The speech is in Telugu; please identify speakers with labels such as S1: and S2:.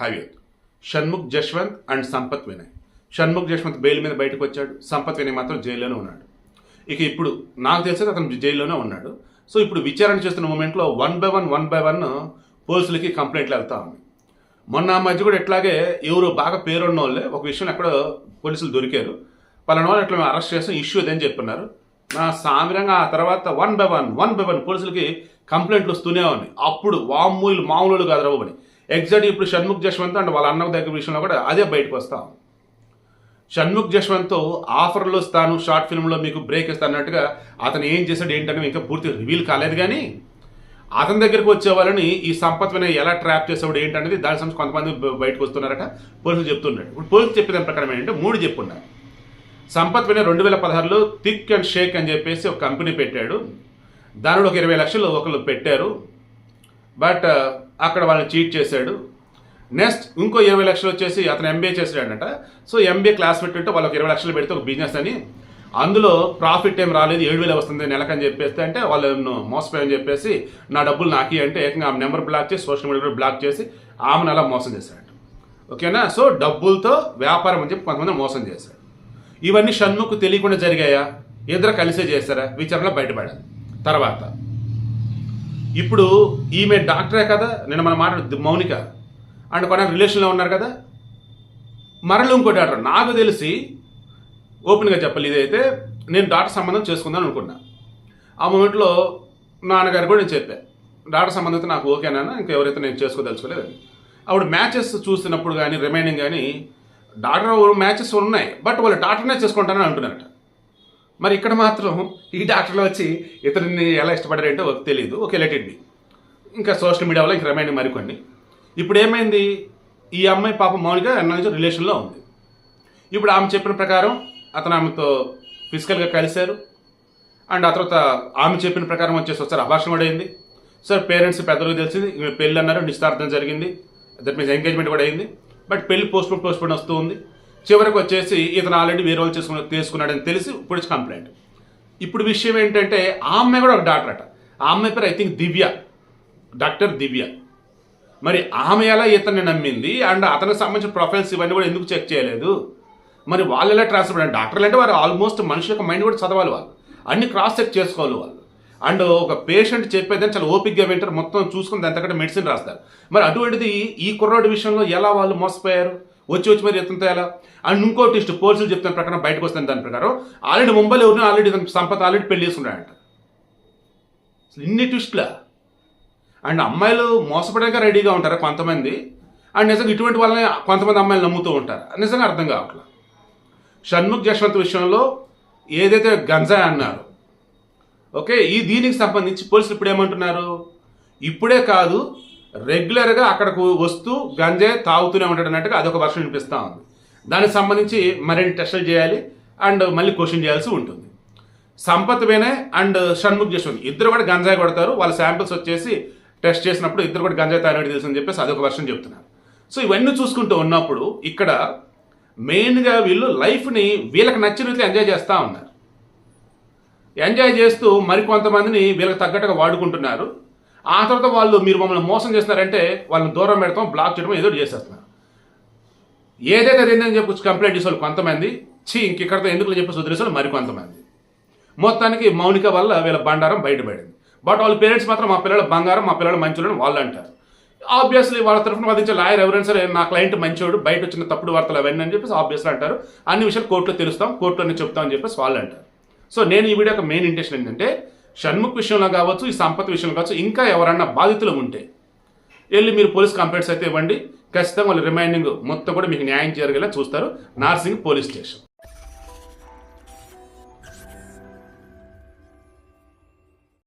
S1: Highway. Shanmukh Jaswanth and Sampath Vinay. Shanmukh Jaswanth bail మీద బయటకు వచ్చాడు. సంపత్ వినయ్ మాత్రం జైల్లోనే ఉన్నాడు. ఇక ఇప్పుడు నాకు తెలిసేది అతను జైల్లోనే ఉన్నాడు. సో ఇప్పుడు విచారణ చేస్తున్న మూమెంట్లో one by one one by one పోలీసులకి కంప్లైంట్లు వెళ్తా ఉంది మొన్న ఆ మధ్య కూడా ఎట్లాగే ఎవరు బాగా పేరున్న వాళ్ళే ఒక విషయం ఎక్కడ పోలీసులు దొరికారు. పలానా వాళ్ళు ఎట్లా అరెస్ట్ చేస్తాం ఇష్యూ అదని చెప్పున్నారు నా సామిరంగా ఆ తర్వాత one by one one by one పోలీసులకి కంప్లైంట్లు వస్తూనే ఉన్నాయి. అప్పుడు వామ్మూలు మామూలు కాదు రవ్వని ఎగ్జాక్ట్ ఇప్పుడు షణ్ముఖ్ జశ్వంత్ అండ్ వాళ్ళ అన్న దగ్గర విషయంలో కూడా అదే బయటకు వస్తాం. షణ్ముఖ్ జశ్వంత్ ఆఫర్లు ఇస్తాను షార్ట్ ఫిల్మ్లో మీకు బ్రేక్ ఇస్తాను అన్నట్టుగా అతను ఏం చేశాడు ఏంటని ఇంకా పూర్తి రివీల్ కాలేదు కానీ అతని దగ్గరికి వచ్చే వాళ్ళని ఈ సంపత్ వినయ్ ఎలా ట్రాప్ చేసేవాడు ఏంటనేది దాని సంబంధించి కొంతమంది బయటకు వస్తున్నారట. పోలీసులు చెప్తున్నాడు ఇప్పుడు పోలీసులు చెప్పిన ప్రకారం ఏంటంటే మూడు చెప్పున్నారు. సంపత్ వినయ్ రెండు వేల పదహారులో థిక్ అండ్ షేక్ అని చెప్పేసి ఒక కంపెనీ పెట్టాడు. దానిలో ఒక ఇరవై లక్షలు ఒకళ్ళు పెట్టారు. బట్ అక్కడ వాళ్ళని చీట్ చేశాడు. నెక్స్ట్ ఇంకో ఇరవై లక్షలు వచ్చేసి అతను ఎంబీఏ చేశాడంట. సో ఎంబీఏ క్లాస్ పెట్టుంటే వాళ్ళకి ఇరవై లక్షలు పెడితే ఒక బిజినెస్ అని. అందులో ప్రాఫిట్ ఏం రాలేదు ఏడు వేలు వస్తుంది నెలకని చెప్పేస్తే అంటే వాళ్ళు నన్ను మోసపోయని చెప్పేసి నా డబ్బులు నాకి అంటే ఏకంగా ఆమె నెంబర్ బ్లాక్ చేసి సోషల్ మీడియాలో బ్లాక్ చేసి ఆమెను అలా మోసం చేశాడు ఓకేనా? సో డబ్బులతో వ్యాపారం అని చెప్పి కొంతమంది మోసం చేశాడు ఇవన్నీ షణ్ముఖ్ తెలియకుండా జరిగాయా? ఇద్దరు కలిసే చేస్తారా విచారణలో బయటపడాలి తర్వాత ఇప్పుడు ఈమె డాక్టరే కదా? నేను మన మాట మౌనిక. అండ్ కొన రిలేషన్లో ఉన్నారు కదా? మరలు ఇంకో డాక్టర్ నాకు తెలిసి ఓపెన్గా చెప్పాలి ఇదైతే నేను డాక్టర్ సంబంధం చేసుకుందాం అనుకున్నా. ఆ మూమెంట్లో నాన్నగారు కూడా నేను చెప్పాను డాక్టర్ సంబంధం నాకు ఓకేనా ఇంకెవరైతే నేను చేసుకోదలుచుకోలేదని అప్పుడు మ్యాచెస్ చూస్తున్నప్పుడు కానీ రిమైనింగ్ కానీ డాక్టర్ మ్యాచెస్ ఉన్నాయి బట్ వాళ్ళు డాక్టర్నే చేసుకుంటానని అంటున్నారట. మరి ఇక్కడ మాత్రం ఈ డాక్టర్లు వచ్చి ఇతరుని ఎలా ఇష్టపడారంటే ఒక తెలియదు ఓకే లెట్ ఇంకా సోషల్ మీడియా వల్ల ఇంక రిమైండ్ మరికొన్ని. ఇప్పుడు ఏమైంది? ఈ అమ్మాయి పాప మౌనిక ఎన్న నుంచి రిలేషన్లో ఉంది. ఇప్పుడు ఆమె చెప్పిన ప్రకారం అతను ఆమెతో ఫిజికల్గా కలిశారు. అండ్ ఆ తర్వాత ఆమె చెప్పిన ప్రకారం వచ్చేసి ఒకసారి అభాషణ కూడా అయింది. సార్ పేరెంట్స్ పెద్దలకు తెలిసింది. పెళ్ళి అన్నారు నిశ్చితార్థం జరిగింది. దట్ మీన్స్ ఎంగేజ్మెంట్ కూడా అయింది. బట్ పెళ్ళి పోస్ట్ పోన్ వస్తూ ఉంది. చివరికి వచ్చేసి ఇతను ఆల్రెడీ వేరే వాళ్ళు చేసుకుని తీసుకున్నాడని తెలిసి ఇప్పుడు కంప్లైంట్. ఇప్పుడు విషయం ఏంటంటే ఆ అమ్మాయి కూడా ఒక డాక్టర్ అట. ఆ అమ్మాయి పేరు I think Divya. Doctor Divya. మరి ఆమె ఎలా ఇతన్ని నమ్మింది? అండ్ అతనికి సంబంధించిన ప్రొఫైల్స్ ఇవన్నీ కూడా ఎందుకు చెక్ చేయలేదు? మరి వాళ్ళు ఎలా ట్రాన్స్ఫర్ అంటే డాక్టర్లు అంటే వారు ఆల్మోస్ట్ మనిషి యొక్క మైండ్ కూడా చదవాలి వాళ్ళు. అన్ని క్రాస్ చెక్ చేసుకోవాలి వాళ్ళు. అండ్ ఒక పేషెంట్ చెప్పేదని చాలా ఓపిక్గా వింటారు. మొత్తం చూసుకుని దాని తగ్గట్టు మెడిసిన్ రాస్తారు. మరి అటువంటిది ఈ కుర్రోడి విషయంలో ఎలా వాళ్ళు మోసపోయారు? వచ్చి వచ్చి మరి ఎత్తంతో ఎలా అండ్ ఇంకో టెస్ట్ పోలీసులు చెప్తున్న ప్రకారం బయటకు వస్తున్న దాని ప్రకారం ఆల్రెడీ ముంబైలో ఎవరినో ఆల్రెడీ సంపత్ ఆల్రెడీ పెళ్ళి చేసుకున్నాడంట. అసలు ఇన్ని ట్విస్ట్లా అండ్ అమ్మాయిలు మోసపడడానికి రెడీగా ఉంటారు కొంతమంది? అండ్ నిజంగా ఇటువంటి వాళ్ళని కొంతమంది అమ్మాయిలు నమ్ముతూ ఉంటారు? నిజంగా అర్థం కావట్లేదు షణ్ముఖ్ జశ్వంత్ విషయంలో ఏదైతే గంజాయి అన్నారు ఓకే ఈ దీనికి సంబంధించి పోలీసులు ఇప్పుడు ఏమంటున్నారు ఇప్పుడే కాదు రెగ్యులర్గా అక్కడకు వస్తూ గంజే తాగుతూనే ఉంటాడు అన్నట్టుగా అదొక వర్షం వినిపిస్తూ ఉంది. దానికి సంబంధించి మరిన్ని టెస్టులు చేయాలి అండ్ మళ్ళీ క్వశ్చన్ చేయాల్సి ఉంటుంది. సంపత్ వేనే అండ్ షణ్ముఖ్ జశ్వంత్ ఇద్దరు కూడా గంజాయి కొడతారు. వాళ్ళ శాంపిల్స్ వచ్చేసి టెస్ట్ చేసినప్పుడు ఇద్దరు కూడా గంజాయి తాగినట్టు తెలుసు అని చెప్పేసి అదొక వర్షం చెప్తున్నారు. సో ఇవన్నీ చూసుకుంటూ ఉన్నప్పుడు ఇక్కడ మెయిన్గా వీళ్ళు లైఫ్ని వీళ్ళకి నచ్చిన రీతిలో ఎంజాయ్ చేస్తూ ఉన్నారు. ఎంజాయ్ చేస్తూ మరికొంతమందిని వీళ్ళకి తగ్గట్టుగా వాడుకుంటున్నారు. ఆ తర్వాత వాళ్ళు మీరు మమ్మల్ని మోసం చేస్తున్నారంటే వాళ్ళని దూరం పెడతాం బ్లాక్ చేయడం ఏదో చేసేస్తున్నారు. ఏదైతే అదేందని చెప్పి కంప్లైంట్ చేసే కొంతమంది చీ ఇంక ఇక్కడతో ఎందుకు చెప్పేసి వదిలేసారు మరికొంతమంది. మొత్తానికి మౌనిక వల్ల వీళ్ళ బండారం బయటపడింది. బట్ వాళ్ళ పేరెంట్స్ మాత్రం మా పిల్లల బంగారం మా పిల్లల మంచులని వాళ్ళు అంటారు ఆబ్వియస్లీ వాళ్ళ తరఫున వాదించే లాయర్ ఎవరైనా సరే నా క్లయింట్ మంచోడు బయట వచ్చిన తప్పుడు వార్తలు అవన్నీ అని చెప్పేసి ఆబ్వియస్లీ అంటారు. అన్ని విషయాలు కోర్టులో తెలుస్తాం కోర్టులోనే చెప్తాం అని చెప్పేసి వాళ్ళు అంటారు సో నేను ఈ వీడియో మెయిన్ ఇంటెన్షన్ ఏంటంటే షణ్ముఖ్ విషయంలో కావచ్చు ఈ సంపత్ విషయంలో కావచ్చు ఇంకా ఎవరన్నా బాధితులు ఉంటే వెళ్ళి మీరు పోలీస్ కంప్లైంట్స్ అయితే ఇవ్వండి. ఖచ్చితంగా వాళ్ళు రిమైండింగ్ మొత్తం కూడా మీకు న్యాయం జరిగేలా చూస్తారు. Narsingi police station.